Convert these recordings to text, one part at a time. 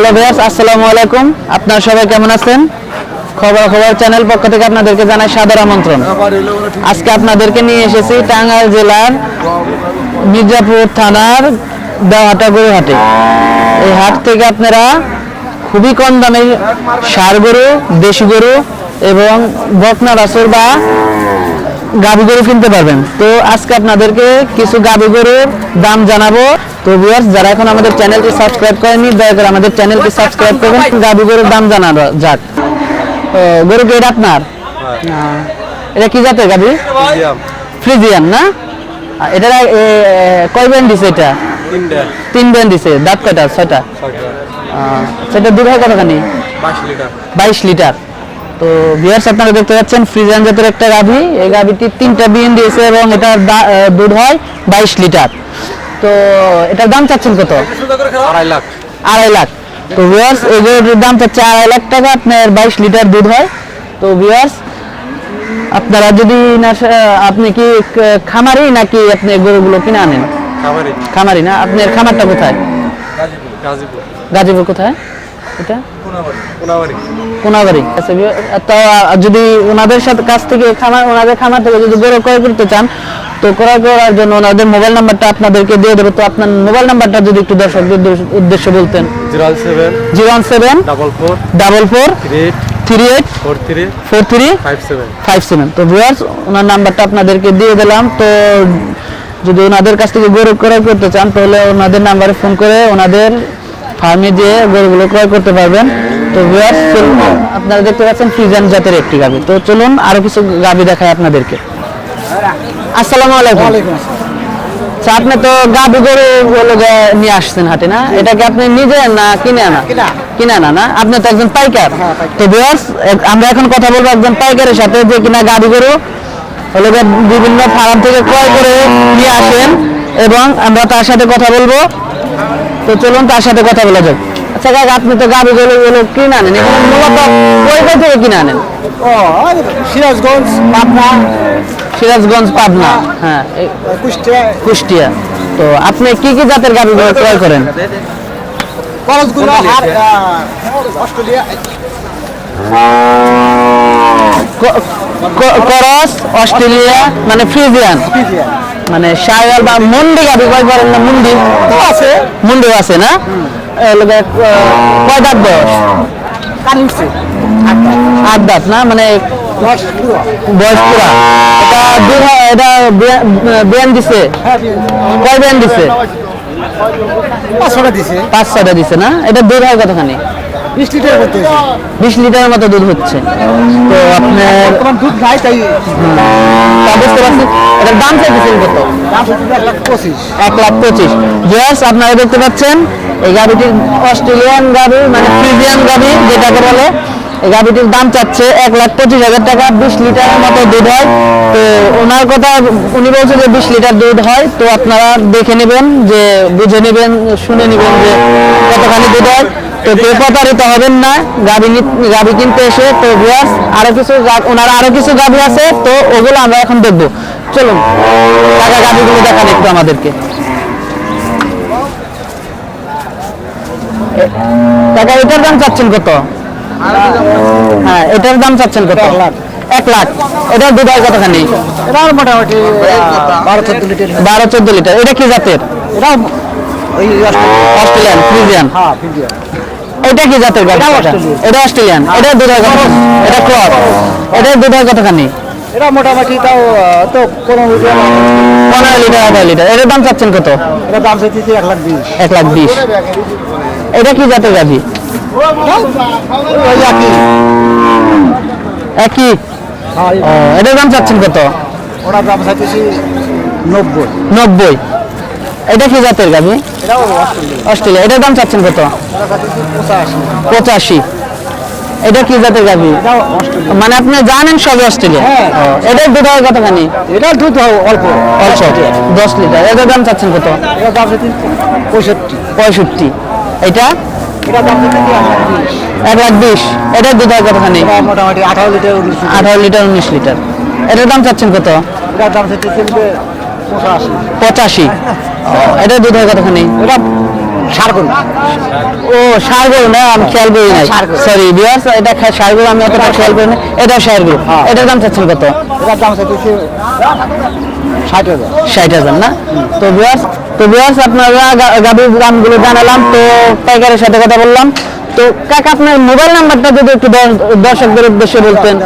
Hello ভাইয়াস আসসালামু আলাইকুম। আপনারা সবাই কেমন আছেন? খবর খবর চ্যানেল পক্ষ থেকে আপনাদেরকে জানাই সাদর আমন্ত্রণ। আজকে আপনাদেরকে নিয়ে এসেছি টাঙ্গাইল জেলার মির্জাপুর থানার দেওয়াটা গরু হাটে এই হাট থেকে আপনারা খুবই কম দামে সার গরু, দেশি গরু এবং বকনা বাছুর বা গাভী গরু কিনতে পারবেন। তো আজকে আপনাদেরকে কিছু গাভী গরুর দাম জানাব। তো ভিউয়ার্স যারা এখন আমাদের চ্যানেলটি সাবস্ক্রাইব করেনি দয়া করে আমাদের চ্যানেলটি সাবস্ক্রাইব করবেন। গাভী গরুর দাম জানানো যাক। গরু কি এটা আপনার? এটা কি জাতের গাভী ফ্রিজিয়ান না? এটা কয় ব্যান্ড দিছে এটা? তিন ব্যান্ড। দিছে। দাঁত কয়টা? ছয়টা? ছয়টা। সেটা দুধ হয় কতখানি? বাইশ লিটার। বাইশ লিটার। তো ভিউয়ার্স আপনারা দেখতে পাচ্ছেন ফ্রিজান জাতের একটা গাভী। এই গাভীটি তিনটা বিএন দিয়েছে এবং এটার দুধ হয় বাইশ লিটার। তো এটার দাম চাচ্ছেন কত? আড়াই লাখ। আড়াই লাখ। তো ভিউয়ার্স এই গরুটির দাম চাচ্ছে আড়াই লাখ টাকা আপনার বাইশ লিটার দুধ হয়। তো ভিউয়ার্স আপনারা যদি না আপনি কি খামারি নাকি আপনি গরুগুলো কিনে আনেন? খামারি। না? আপনার খামারটা কোথায়? গাজীপুর কোথায়? এটা? কোনাবাড়ি। আচ্ছা তো যদি ওনাদের সাথে কাছ থেকে খামার ওনাদের থেকে যদি গরু ক্রয় করতে চান তো ক্রয় করার জন্য ওনাদের মোবাইল নাম্বারটা আপনাদেরকে দিয়ে দেবো। তো আপনার মোবাইল নাম্বারটা যদি একটু দর্শকদের উদ্দেশ্য- বলতেন। Zero one seven. Double four. Double four. Three eight. Four three. Four three. Five seven. তো ভিউয়ার্স ওনার নাম্বারটা আপনাদেরকে দিয়ে দিলাম। তো যদি ওনাদের কাছ থেকে গরু ক্রয় করতে চান তাহলে ওনাদের নাম্বারে ফোন করে ওনাদের ফার্মে দিয়ে গরুগুলো ক্রয় করতে পারবেন। তো ভিউয়ার্স আপনারা দেখতে পাচ্ছেন ফ্রিজান জাতের একটি গাবি। তো চলুন আরও কিছু গাবি দেখায় আপনাদেরকে। আসসালামু আলাইকুম। আচ্ছা আপনি তো গাবি গরু গিয়ে নিয়ে আসছেন হাটে না? এটা কি আপনি নিজে না কিনে আনা? কিনে। আনা না? আপনি তো একজন পাইকার। তো ভিউয়ার্স আমরা এখন কথা বলব একজন পাইকারের সাথে যে কিনা গাবি গরু হলো বিভিন্ন ফার্ম থেকে ক্রয় করে নিয়ে আসেন। এবং আমরা তার সাথে কথা বলব। তো চলুন তার সাথে কথা বলা যাক। আচ্ছা কাকা আপনি তো গাবি গরু গুলো কিনে আনেন এখানে মূলত থেকে কিনে আনেন? ও সিরাজগঞ্জ পাবনা। সিরাজগঞ্জ পাবনা হ্যাঁ। কুষ্টিয়া। কুষ্টিয়া। তো আপনি কি কি জাতের গরু ক্রয় করেন? আর অস্ট্রেলিয়া। করস অস্ট্রেলিয়া মানে ফ্রিজিয়ান। মানে শায়াল বা মুন্ডি গাভী ক্রয় করেন না মুন্ডি? আছে মুন্ডি আছে না? কয় দাঁত বয়স? আট দাঁত না? মানে বয়স পুরা। এটা এটা বিয়ান দিছে? কয় বিয়ান দিছে? পাঁচশোটা দিছে। পাঁচ ছয়টা দিছে না? এটা দুধ হয় কতখানি? বিশ লিটার করতেছে বিশ লিটারের মতো দুধ হচ্ছে। তো আপনার দুধ নাই তাই বুঝতে পারছি এটার দাম চাইতেছেন কত? এক লাখ পঁচিশ। এক লাখ পঁচিশ। জাস আপনারা দেখতে পাচ্ছেন এই গাভিটির অস্ট্রেলিয়ান গাভি মানে ফ্রিজিয়ান গাভি যেটাকে বলে এই গাভিটির দাম চাচ্ছে এক লাখ পঁচিশ হাজার টাকা বিশ লিটারের মতো দুধ হয়। তো ওনার কথা উনি বলছে যে বিশ লিটার দুধ হয়। তো আপনারা দেখে নেবেন যে বুঝে নেবেন শুনে নেবেন যে কতখানি দুধ হয়। তো কেউ প্রতারিত হবেন না নি- গাভি কিনতে এসে তো ভিউয়ার্স আরও কিছু ওনারা আরও কিছু গাভি আছে তো ওগুলো আমরা এখন দেখব। চলুন টাকা গাভিগুলো দেখান একটু আমাদেরকে। টাকা এটার দাম চাচ্ছেন কত? হ্যাঁ এটার দাম চাচ্ছেন কত? এক লাখ। এটার দুধ হয় কতখানি? মোটামুটি বারো চোদ্দ লিটার। এটা কি জাতের? অস্ট্রেলিয়ান। ফ্রিজিয়ান। হ্যাঁ এটা কি জাতের গাড়ি এটা অস্ট্রেলিয়ান। এটা অস্ট্রেলিয়ান। এটা দুধ হয় কত এটা ক্রস। এটার দুধ হয় এটা মোটামুটি তাও তো পনেরো লিটার পনেরো লিটার। এটার দাম চাচ্ছেন কত? এটা দাম চাইতেছি এক লাখ বিশ। এক লাখ বিশ। এটা কি জাতের গাভি? একই। হ্যাঁ এটার দাম চাচ্ছেন কত? ওটার দাম চাইতেছি নব্বই। নব্বই। এটা কি জাতের গাভি? অস্ট্রেলিয়া এটার দাম চাচ্ছেন কত? পঁচাশি। এটা কি জাতের গাভি? মানে আপনি জানেন সব অস্ট্রেলিয়া হ্যাঁ। ও, এটার দুধ হয় কতখানি? এটার দুধ অল্প। অল্প। দশ লিটার। এটার দাম চাচ্ছেন কত? পঁয়ষট্টি। পঁয়ষট্টি। এটা? এক লাখ বিশ। এটার দুধ হয় কতখানি? এটা মোটামুটি আঠারো লিটার আঠারো লিটার উনিশ লিটার। এটার দাম চাচ্ছেন কত? এটার দাম চাইতেছি পঁচাশি। দুধ হয় কতখানি? এটা সার করুন ও সার না? আমি খেয়াল করি নাই। সরি বিয়ার্স এটা খা- আমি অতটা খেয়াল করি না এটা ষাঁড়। এটার দাম চাচ্ছেন কত? এটার দাম চাইতেছে ষাট হাজার। ষাট হাজার না? তো বিয়ার্স তো বিয়ার্স আপনারা গা- দামগুলো জানালাম। তো পাইকারের সাথে কথা বললাম। তো কাকা আপনার মোবাইল নাম্বারটা যদি একটু দর- দর্শকদের উদ্দেশ্যে বলতেন।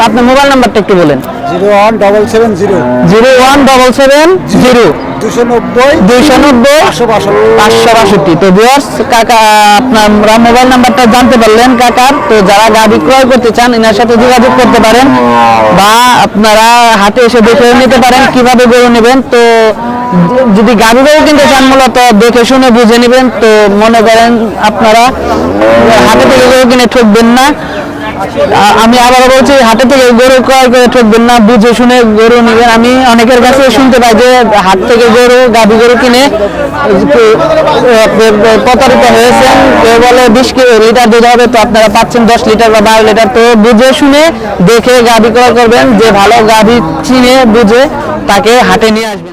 আপনার মোবাইল নাম্বারটা একটু বলেন। Zero one double seven zero. Zero one double seven zero. তো কাকা আপনারা মোবাইল নাম্বারটা জানতে পারলেন কাকার তো যারা গাড়ি ক্রয় করতে চান এনার সাথে যোগাযোগ করতে পারেন বা আপনারা হাটে এসে দেখে নিতে পারেন কীভাবে গরু নেবেন। তো যদি গাড়ি গরু কিনতে চান মূলত দেখে শুনে বুঝে নেবেন। তো মনে করেন আপনারা হাটে থেকে গরু কিনে ঠকবেন না। আমি আবার বলছি, হাটে থেকে গরু ক্রয় করে ঠকবেন না, বুঝে শুনে গরু নেবেন। আমি অনেকের কাছে শুনতে পাই যে হাট থেকে গরু, গাভী গরু কিনে প্রতারিত হয়েছেন কেউ বলে বিশ লিটার দুধ হবে, তো আপনারা পাচ্ছেন দশ লিটার বা বারো লিটার। তো বুঝে শুনে দেখে গাভী ক্রয় করবেন, যে ভালো গাভী চিনে বুঝে তাকে হাটে নিয়ে আসবেন।